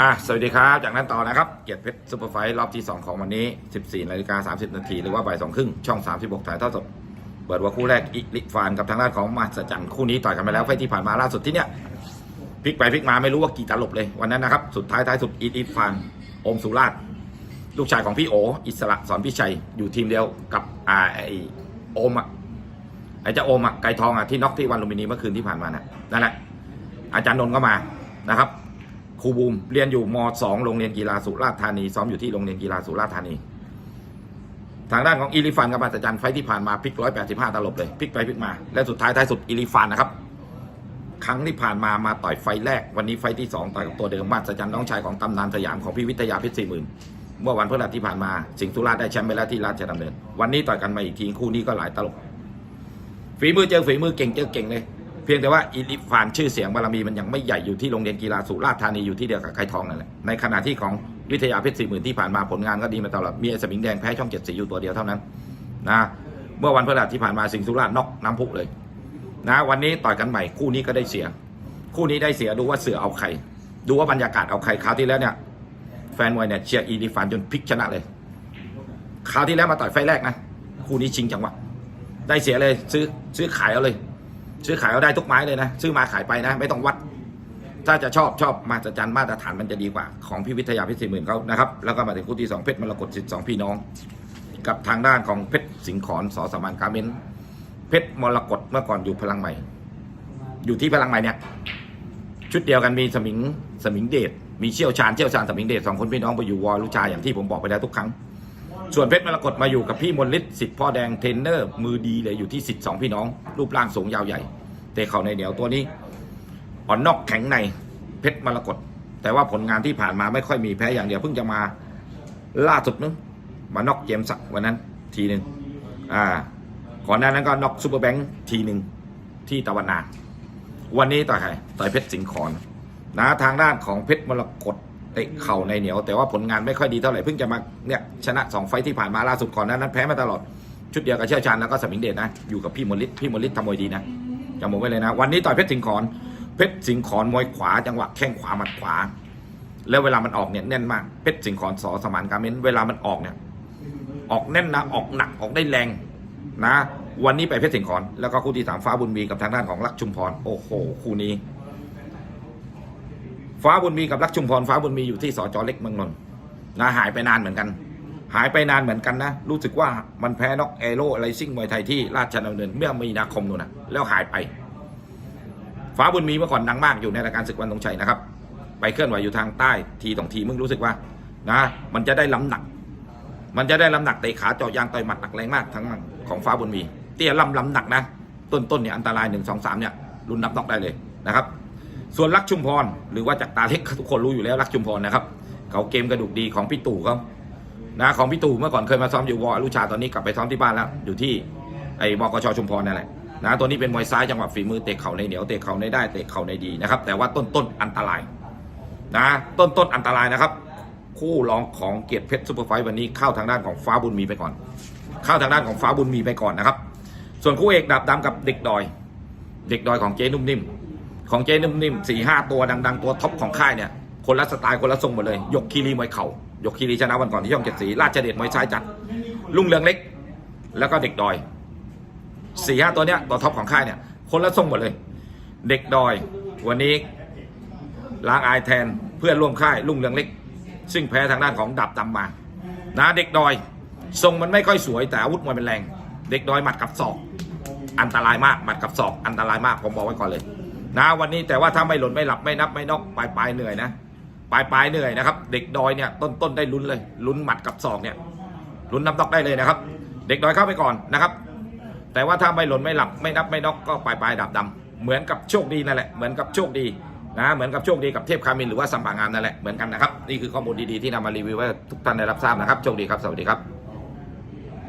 อะสวัสดีครับ จากนั้นต่อนะครับ เกียรติเพชรซุปเปอร์ไฟท์รอบที่ 2 ของวันนี้ 14นาฬิกา30 นาที หรือว่าบ่ายสองครึ่งช่อง 36 ถ่ายทอดสด เปิดว่าคู่แรกอิลิฟานกับทางด้านของมาสจันคู่นี้ต่อยกันไปแล้วไฟที่ผ่านมาล่าสุดที่เนี้ยพลิกไปพลิกมาไม่รู้ว่ากี่ตลบเลยวันนั้นนะครับ สุดท้ายท้ายสุดอิลิฟานโอมสุราช ลูกชายของพี่โอ อิสระสอนพิชัยอยู่ทีมเดียวกับไอโอมอะไอเจ้าโอมอะไก่ทองอะที่น็อกที่วันลุมพินีเมื่อคืนที่ผ่านมานะนั่นแหละอาจารย์นนท์ก็มานะครับ ครูบูมเรียนอยู่ม 2 โรงเรียนกีฬาสุราษฎร์ธานีซ้อมอยู่ที่โรงเรียนกีฬาสุราษฎร์ธานี ทางด้านของอิลิฟันกับมาสจันไฟที่ผ่านมาพลิก185ตลบเลยพลิกไปพลิกมา และสุดท้ายท้ายสุดอิลิฟันนะครับครั้งที่ผ่านมามาต่อยไฟแรก วันนี้ไฟท์ที่2ต่อยกับตัวเดิมมาสจันน้องชายของตำนานสยามของพี่วิทยาเพชรสี่หมื่นเมื่อวันพฤหัสที่ผ่านมาสิงห์สุราษฎร์ได้แชมป์ไปแล้วที่ราชดำเนิน วันนี้ต่อยกันมาอีกทีคู่นี้ก็หลายตลบฝีมือเจอฝีมือเก่งเจอเก่งเลย พียงแต่ว่าอิลิฟานชื่อเสียงบารมีมันยังไม่ใหญ่อยู่ที่โรงเรียนกีฬาสุราษฎร์ธานีอยู่ที่เดียวกับไก่ทองนั่นแหละในขณะที่ของวิทยาเพชรสี่หมื่นที่ผ่านมาผลงานก็ดีมาตลอดมีไอ้สมิงแดงแพ้ช่องเจ็ดสีอยู่ตัวเดียวเท่านั้นนะเมื่อวันพฤหัสที่ผ่านมาสิงห์สุราษฎร์น็อกน้ำพุเลยนะวันนี้ต่อยกันใหม่คู่นี้ก็ได้เสีย คู่นี้ได้เสียดูว่าเสือเอาใคร ดูว่าบรรยากาศเอาใครคราวที่แล้วเนี่ยแฟนมวยเนี่ยเชียร์อีลิฟานจนพลิกชนะเลยคราวที่แล้วมาต่อยไฟแรกนะคู่นี้ชิงจังหวะได้เสียเลยซื้อซื้อขายเอาเลย ซื้อขายเอาได้ทุกไม้เลยนะ ซื้อมาขายไปนะ ไม่ต้องวัด ถ้าจะชอบชอบมาตรจันมาตรฐานมันจะดีกว่า ของพี่วิทยาพชรสี่หมื่นเขานะครับแล้วก็มาถึงคู่ที่สองเพชรมรกตสิทธิ์สองพี่น้อง กับทางด้านของเพชรสิงขอนสอสมานกาเมนเพชรมรกตเมื่อก่อนอยู่พลังใหม่ อยู่ที่พลังใหม่เนี่ย ชุดเดียวกันมีสมิงสมิงเดชมีเชี่ยวชาญเชี่ยวชาญสมิงเดชสองคนพี่น้องไปอยู่วอลูชาอย่างที่ผมบอกไปแล้วทุกครั้ง ส่วนเพชรมรกตมาอยู่กับพี่มนฤทธิ์สิทธิ์พ่อแดงเทรนเนอร์ มือดีเลยอยู่ที่สิทธิ์สองพี่น้อง รูปร่างสูงยาวใหญ่ เตะเข่าในเหนียวตัวนี้อ่อนนอกแข็งในเพชรมรกตแต่ว่าผลงานที่ผ่านมาไม่ค่อยมีแพ้อย่างเดียวเพิ่งจะมาล่าสุดนึงมานอกเจมสักวันนั้นทีหนึ่งอ่าก่อนหน้านั้นก็นอกซูเปอร์แบงค์ทีหนึ่งที่ตะวันนา วันนี้ต่อยใครต่อยเพชรสิงห์ขอนนะทางด้านของเพชรมรกต ตะเข่าในเหนียว แต่ว่าผลงานไม่ค่อยดีเท่าไหร่เพิ่งจะมาเนี่ยชนะสองไฟที่ผ่านมาล่าสุดก่อนนานั้นแพ้มาตลอดชุดเดียวกับเชี่ยวชาญแล้วก็สมิงเดชนะอยู่กับพี่มลฤทธิ์พี่มลฤทธิ์ทำมวยดีนะจำผมไว้เลยนะ วันนี้ต่อยเพชรสิงห์ขอนเพชรสิงห์ขอนมวยขวาจังหวะแข้งขวาหมัดขวา แล้วเวลามันออกเนี่ยแน่นมากเพชรสิงห์ขอนสอสมานการเมนเวลามันออกเนี่ยออกแน่นนะออกหนักออกได้แรงนะ วันนี้ไปเพชรสิงห์ขอนแล้วก็คู่ที่สามฟ้าบุญมีกับทางด้านของลักชุมพรโอ้โหคู่นี้ ฟ้าบุญมีกับลักชุมพรฟ้าบุญมีอยู่ที่สจเล็กเมืองนนท์นะหายไปนานเหมือนกัน หายไปนานเหมือนกันนะ รู้สึกว่ามันแพ้น็อกเอโร่ไรซิ่งมวยไทยที่ราชดำเนินเมื่อมีนาคมนู่นนะแล้วหายไป ฟ้าบุญมีเมื่อก่อนดังมากอยู่ในรายการศึกวันตรงชัยนะครับ ไปเคลื่อนไหวอยู่ทางใต้ทีสองทีมึงรู้สึกว่านะมันจะได้ล้ำหนัก มันจะได้ล้ำหนักเตะขาเจาะยางต่อยหมัดหนักแรงมากทั้งของฟ้าบุญมี เตี้ยลำลำหนักนะ ต้นต้นเนี่ยอันตรายหนึ่งสองสามเนี่ยรุนนับนอกได้เลยนะครับ ส่วนลักชุมพรหรือว่าจากตาเล็กทุกคนรู้อยู่แล้วลักชุมพรนะครับเขาเกมกระดูกดีของพี่ตู่เขานะของพี่ตู่เมื่อก่อนเคยมาซ้อมอยู่วอลุชาตอนนี้กลับไปซ้อมที่บ้านแล้วอยู่ที่ไอ้บกชชุมพรนั่นแหละนะตัวนี้เป็นมวยซ้ายจังหวะฝีมือเตะเข่าในเหนียวเตะเข่าในได้เตะเข่าในดีนะครับแต่ว่าต้นต้นอันตรายนะต้นต้นอันตรายนะครับ คู่รองของเกียรติเพชรซูเปอร์ไฟท์วันนี้เข้าทางด้านของฟ้าบุญมีไปก่อน เข้าทางด้านของฟ้าบุญมีไปก่อนนะครับ ส่วนคู่เอกดับดำกับเด็กดอย เด็กดอยของเจนุ่มนิ่ม ของเจนุ่มนิ่มสี่ห้าตัวดังๆ ตัวท็อปของค่ายเนี่ยคนละสไตล์คนละทรงหมดเลยยกคีรีมวยเข่ายกคีรีชนะวันก่อนที่ช่องเจ็ดสีราชเดชมวยซ้ายจัดลุงเรืองเล็ก แล้วก็เด็กดอยสี่ห้าตัวเนี้ยตัวท็อปของค่ายเนี่ย คนละทรงหมดเลย เด็กดอย วันนี้ล้างอายแทนเพื่อนร่วมค่ายลุงเรืองเล็ก ซึ่งแพ้ทางด้านของดับดำมานะเด็กดอย ทรงมันไม่ค่อยสวยแต่อาวุธมวยมันแรง เด็กดอยหมัดกับศอก อันตรายมากหมัดกับศอก อันตรายมากผมบอกไว้ก่อนเลย นะวันนี้แต่ว่าถ้าไม่หล่นไม่หลับไม่นับไม่นอกปลายปลายเหนื่อยนะปลายปลายเหนื่อยนะครับ เด็กดอยเนี่ยต้นต้นได้ลุ้นเลยลุ้นหมัดกับศอกเนี่ยลุ้นนับนอกได้เลยนะครับ เด็กดอยเข้าไปก่อนนะครับ แต่ว่าถ้าไม่หล่นไม่หลับไม่นับไม่นอกก็ปลายปลายดับดำเหมือนกับโชคดีนั่นแหละเหมือนกับโชคดีนะเหมือนกับโชคดีกับเทพคามินหรือว่าสัมปางามนั่นแหละเหมือนกันนะครับนี่คือข้อมูลดีๆที่นำมารีวิวให้ทุกท่านได้รับทราบนะครับโชคดีครับสวัสดีครับ